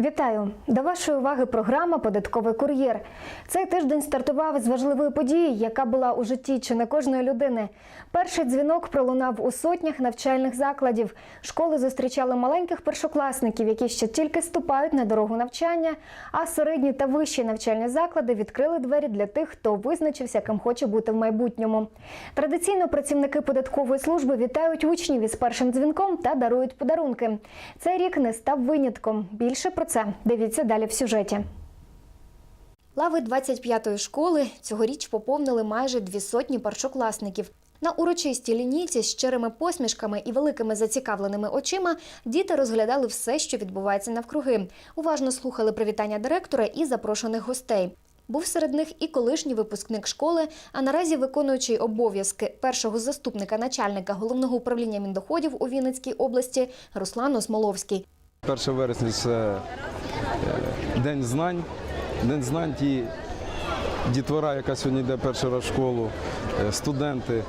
Вітаю! До вашої уваги програма Податковий кур'єр. Цей тиждень стартував з важливої події, яка була у житті чи не кожної людини. Перший дзвінок пролунав у сотнях навчальних закладів. Школи зустрічали маленьких першокласників, які ще тільки ступають на дорогу навчання. А середні та вищі навчальні заклади відкрили двері для тих, хто визначився, ким хоче бути в майбутньому. Традиційно працівники податкової служби вітають учнів із першим дзвінком та дарують подарунки. Цей рік не став винятком. Більше про це дивіться далі в сюжеті. Лави 25-ї школи цьогоріч поповнили майже дві сотні першокласників. На урочистій лінійці з щирими посмішками і великими зацікавленими очима діти розглядали все, що відбувається навкруги. Уважно слухали привітання директора і запрошених гостей. Був серед них і колишній випускник школи, а наразі виконуючий обов'язки першого заступника начальника головного управління міндоходів у Вінницькій області Руслан Осмоловський. 1 вересня це е, День знань. День знань ті дітвора, яка сьогодні йде перший раз в школу, е, студенти,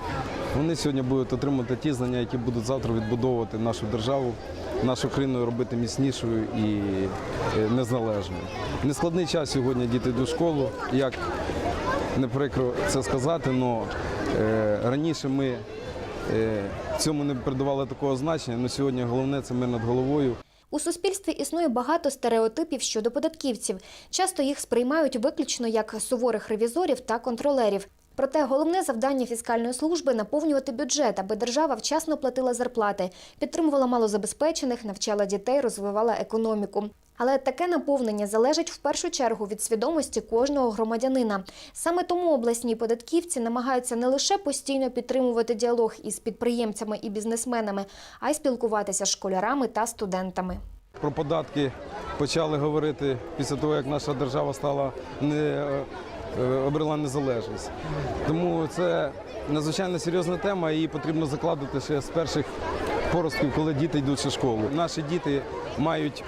вони сьогодні будуть отримувати ті знання, які будуть завтра відбудовувати нашу державу, нашу країну робити міцнішою і е, незалежною. Нескладний час сьогодні діти йдуть в школу. Як не прикро це сказати, але раніше ми цьому не придавали такого значення, але сьогодні головне це мир над головою. У суспільстві існує багато стереотипів щодо податківців. Часто їх сприймають виключно як суворих ревізорів та контролерів. Проте головне завдання фіскальної служби наповнювати бюджет, аби держава вчасно платила зарплати, підтримувала малозабезпечених, навчала дітей, розвивала економіку. Але таке наповнення залежить в першу чергу від свідомості кожного громадянина. Саме тому обласні податківці намагаються не лише постійно підтримувати діалог із підприємцями і бізнесменами, а й спілкуватися з школярами та студентами. Про податки почали говорити після того, як наша держава стала не е, е, обрела незалежність. Тому це надзвичайно серйозна тема, її потрібно закладати ще з перших поростків, коли діти йдуть в школу. Наші діти мають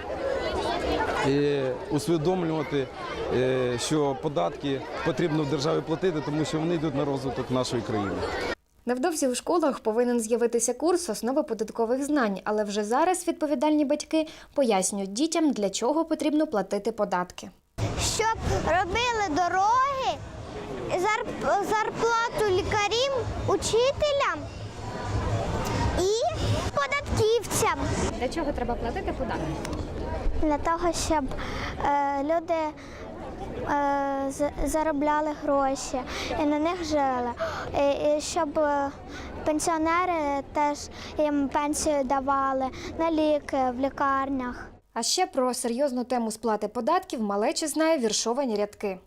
е, усвідомлювати, е, що податки потрібно в державі платити, тому що вони йдуть на розвиток нашої країни. Невдовзі у школах повинен з'явитися курс основи податкових знань, але вже зараз відповідальні батьки пояснюють дітям, для чого потрібно платити податки. щоб робили дороги, зарплату лікарям, учителям і податківцям. Для чого треба платити податки? Для того, щоб е, люди е, заробляли гроші і на них жили. І, і щоб е, пенсіонери теж їм пенсію давали на ліки в лікарнях. А ще про серйозну тему сплати податків малечі знає віршовані рядки.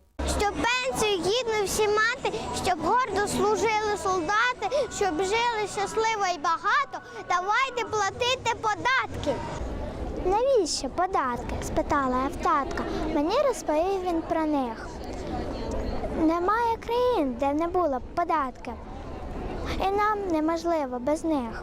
Щоб пенсію гідно всі мати, щоб гордо служили солдати, щоб жили щасливо і багато, давайте платити податки. Навіщо податки? спитала я в татка. Мені розповів він про них. Немає країн, де не було б податків. І нам неможливо без них.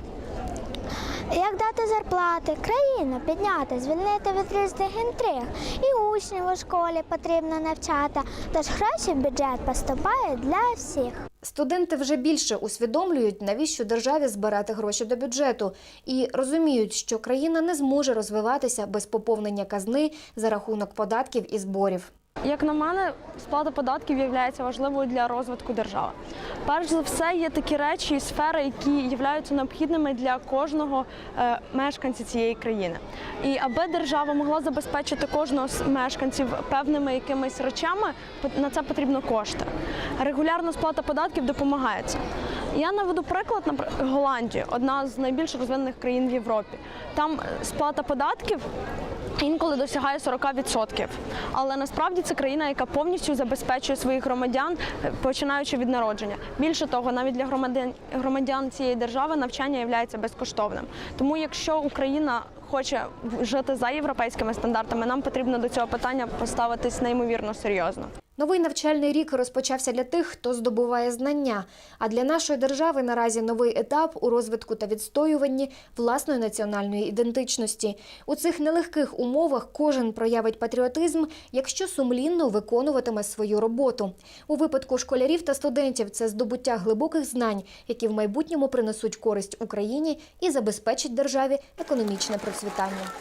Як дати зарплати, країну підняти, звільнити від різних інтриг. І учнів у школі потрібно навчати, тож гроші в бюджет поступають для всіх. Студенти вже більше усвідомлюють, навіщо державі збирати гроші до бюджету, і розуміють, що країна не зможе розвиватися без поповнення казни за рахунок податків і зборів. Як на мене, сплата податків є важливою для розвитку держави. Перш за все, є такі речі і сфери, які являються необхідними для кожного е, мешканця цієї країни. І аби держава могла забезпечити кожного з мешканців певними якимись речами, на це потрібно кошти. Регулярна сплата податків допомагає це. Я наведу приклад, наприклад, Голландію, одна з найбільш розвинених країн в Європі. Там е, сплата податків інколи досягає 40%. Але насправді це країна, яка повністю забезпечує своїх громадян, е, починаючи від народження. Більше того, навіть для громадян, громадян цієї держави навчання є безкоштовним. Тому, якщо Україна хоче жити за європейськими стандартами, нам потрібно до цього питання поставитись неймовірно серйозно. Новий навчальний рік розпочався для тих, хто здобуває знання. А для нашої держави наразі новий етап у розвитку та відстоюванні власної національної ідентичності. У цих нелегких умовах кожен проявить патріотизм, якщо сумлінно виконуватиме свою роботу. У випадку школярів та студентів це здобуття глибоких знань, які в майбутньому принесуть користь Україні і забезпечать державі економічне процвітання.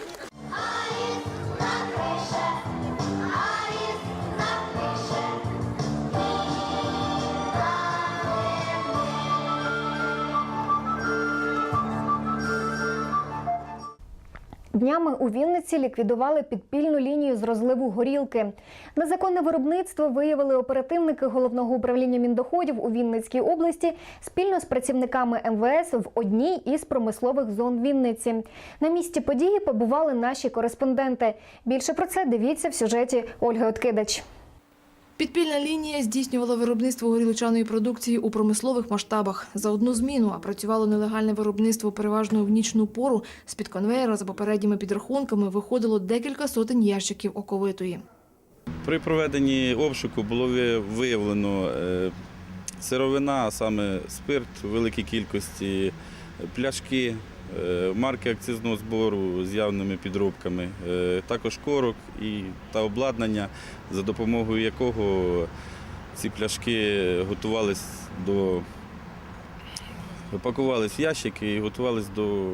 Днями у Вінниці ліквідували підпільну лінію з розливу горілки. Незаконне виробництво виявили оперативники головного управління міндоходів у Вінницькій області спільно з працівниками МВС в одній із промислових зон Вінниці. На місці події побували наші кореспонденти. Більше про це дивіться в сюжеті Ольги Откидач. Підпільна лінія здійснювала виробництво горілчаної продукції у промислових масштабах. За одну зміну, а працювало нелегальне виробництво переважно в нічну пору. З-під конвейера за попередніми підрахунками виходило декілька сотень ящиків оковитої. При проведенні обшуку було виявлено е, сировина, а саме спирт великій кількості, пляшки, марки акцизного збору з явними підробками, е, також корок і та обладнання, за допомогою якого ці пляшки готувались до пакувались в ящики і готувались до,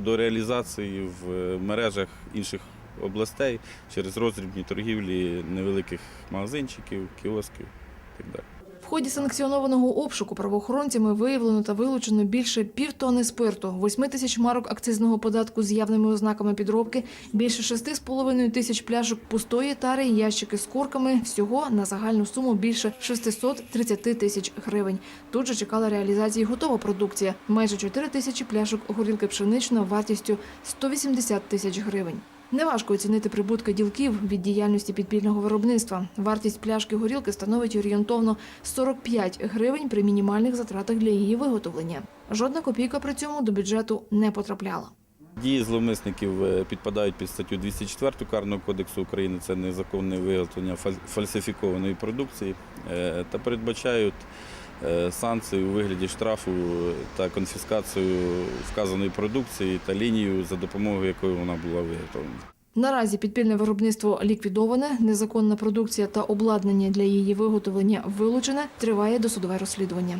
до реалізації в мережах інших областей через роздрібні торгівлі невеликих магазинчиків, кіосків і так далі. Ході санкціонованого обшуку правоохоронцями виявлено та вилучено більше півтони спирту, 8 тисяч марок акцизного податку з явними ознаками підробки, більше 6,5 тисяч пляшок пустої тари, ящики з корками. Всього на загальну суму більше 630 тисяч гривень. Тут же чекала реалізації готова продукція. Майже 4 тисячі пляшок горілки пшеничної вартістю 180 тисяч гривень. Неважко оцінити прибутки ділків від діяльності підпільного виробництва. Вартість пляшки горілки становить орієнтовно 45 гривень при мінімальних затратах для її виготовлення. Жодна копійка при цьому до бюджету не потрапляла. Дії зловмисників е, підпадають під статтю 204 Карного кодексу України. Це незаконне виготовлення фаль- фальсифікованої продукції е, та передбачають санкції у вигляді штрафу та конфіскацію вказаної продукції та лінію, за допомогою якої вона була виготовлена. Наразі підпільне виробництво ліквідоване, незаконна продукція та обладнання для її виготовлення вилучене. Триває досудове розслідування.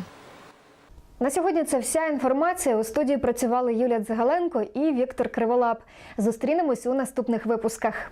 На сьогодні це вся інформація. У студії працювали Юлія Дзигаленко і Віктор Криволап. Зустрінемось у наступних випусках.